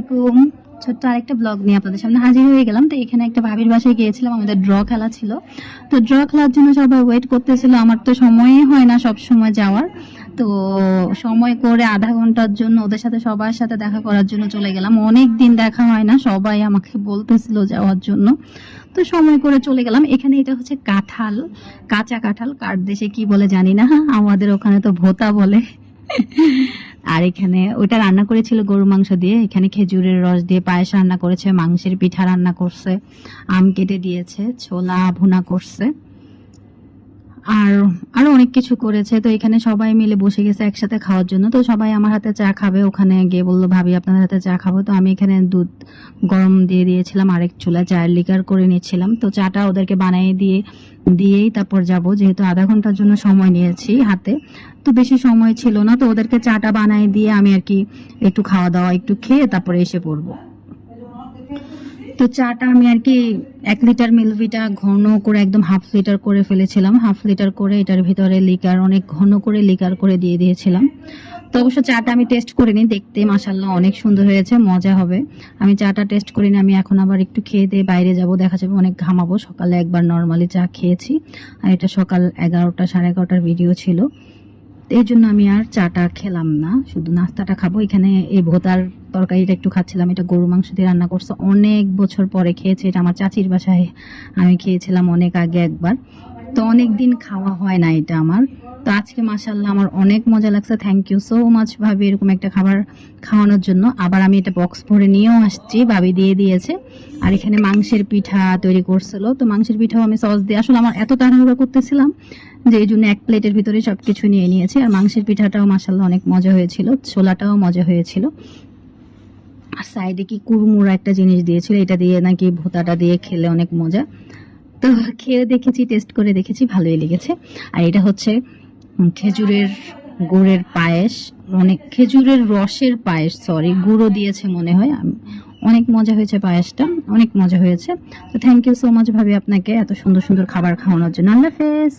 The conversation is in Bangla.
আলাইকুম ছোট্ট আরেকটা ব্লগ নিয়ে আপনাদের সামনে হাজির হয়ে গেলাম। তো এখানে একটা ভাবির বাসায় গিয়েছিলাম, আমাদের ড্র খেলা ছিল। তো ড্র খেলার জন্য সবাই ওয়েট করতেছিল, আমার তো সময়ই হয় না সব সময় যাওয়ার। তো সময় করে আধা ঘণ্টার জন্য ওদের সাথে সবার সাথে দেখা করার জন্য চলে গেলাম। অনেক দিন দেখা হয় না, সবাই আমাকে বলতেছিল যাওয়ার জন্য। তো সময় করে চলে গেলাম। এখানে এটা হচ্ছে কাঁঠাল, কাঁচা কাঁঠাল। কার দেশে কি বলে জানি না, আমাদের ওখানে তো ভোতা বলে। আর এখানে ওটা রান্না করেছিল গরু মাংস দিয়ে। এখানে খেজুরের রস দিয়ে পায়েস রান্না করেছে, মাংসের পিঠা রান্না করছে, আম কেটে দিয়েছে, ছোলা ভুনা করছে। আর আরও অনেক কিছু করেছে। তো এখানে সবাই মিলে বসে গেছে একসাথে খাওয়ার জন্য। তো সবাই আমার হাতে চা খাবে। ওখানে গিয়ে বলল, ভাবি, আপনাদের হাতে চা খাব। তো আমি এখানে দুধ গরম দিয়ে দিয়েছিলাম, আরেক চুলা চায়ের লিকার করে নিয়েছিলাম তো চাটা ওদেরকে বানিয়ে দিয়ে, দিয়েই তারপর যাব, যেহেতু আধা ঘণ্টার জন্য সময় নিয়েছি হাতে। তো বেশি সময় ছিল না, তো ওদেরকে চাটা বানিয়ে দিয়ে আমি আর কি একটু খাওয়া দাওয়া একটু খেয়ে তারপরে এসে পড়ব। তো চাটা আমি আর কি এক লিটার মিলভিটা ঘন করে একদম হাফ লিটার করে ফেলেছিলাম। হাফ লিটার করে এটার ভিতরে লিকার, অনেক ঘন করে লিকার করে দিয়ে দিয়েছিলাম। তো অবশ্য চাটা আমি টেস্ট করিনি, দেখতে মাসাল্লাহ অনেক সুন্দর হয়েছে, মজা হবে। আমি চাটা টেস্ট করিনি, আমি এখন আবার একটু খেয়ে দিয়ে বাইরে যাব, দেখা যাবে, অনেক ঘামাবো। সকালে একবার নর্মালি চা খেয়েছি। আর এটা সকাল এগারোটা সাড়ে এগারোটার ভিডিও ছিল। এই জন্য আমি আর চাটা খেলাম না। শুধু নাস্তাটা খাব। এখানে এই ভোতার তরকারিটা একটু খাচ্ছিলাম। এটা গরু মাংস দিয়ে রান্না করছে। অনেক বছর পরে খেয়েছি। এটা আমার চাচির বাসায় আমি খেয়েছিলাম অনেক আগে একবার। তো অনেক দিন খাওয়া হয় না এটা আমার। তো আজকে মাসাল্লাহ আমার অনেক মজা লাগছে। থ্যাংক ইউ সো মাচ ভাবি এরকম একটা খাবার খাওয়ানোর জন্য। আবার আমি এটা বক্স ভরে নিয়েও আসছি। ভাবি দিয়ে দিয়েছে। আর এখানে মাংসের পিঠা তৈরি করছিল। তো মাংসের পিঠাও আমি সস দিয়ে আসলে আমার এত তাড়াহুড়ো করতেছিলাম যে এই জন্য এক প্লেটের ভিতরে সবকিছু নিয়ে নিয়েছি। আর মাংসের পিঠাটাও মাসাল্লাহ অনেক মজা হয়েছিল। ছোলাটাও মজা হয়েছিল। আর সাইডে কি কুড়মুড়া একটা জিনিস দিয়েছিল, এটা দিয়ে নাকি ভোতাটা দিয়ে খেলে অনেক মজা। তো খেয়ে দেখেছি, টেস্ট করে দেখেছি, ভালোই লেগেছে। আর এটা হচ্ছে খেজুরের গুড়ের পায়েস অনেক খেজুরের রসের পায়েস সরি গুঁড়ো দিয়েছে মনে হয়। অনেক মজা হয়েছে পায়েসটা, অনেক মজা হয়েছে। তো থ্যাংক ইউ সো মাচ ভাবি আপনাকে এত সুন্দর সুন্দর খাবার খাওয়ানোর জন্য। আল্লাহ হাফেজ।